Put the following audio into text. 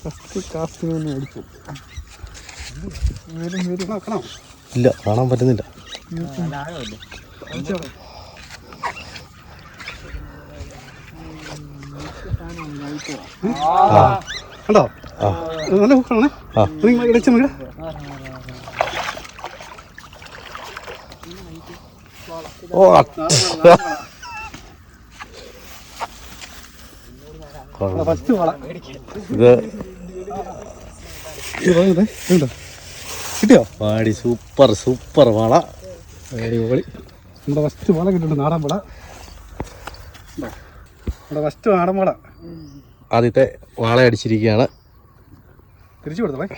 First കാസ്റ്റിന് തന്നെ അടിച്ചു ഇല്ല കാണാൻ പറ്റുന്നില്ല. കണ്ടോ? നല്ല ഹുക്കാണേ. നിങ്ങൾ ഇടച്ചു ഓ ഇത് കിട്ടിയോ? പാടി സൂപ്പർ സൂപ്പർ വള. അടിപൊളി. നമ്മുടെ ഫസ്റ്റ് വള കിട്ടുന്നുണ്ട് നാടൻ വള? നമ്മുടെ ഫസ്റ്റ് നാടൻ വള. ആദ്യത്തെ വാള അടിച്ചിരിക്കുകയാണ് തിരിച്ചു കൊടുത്തോളേ.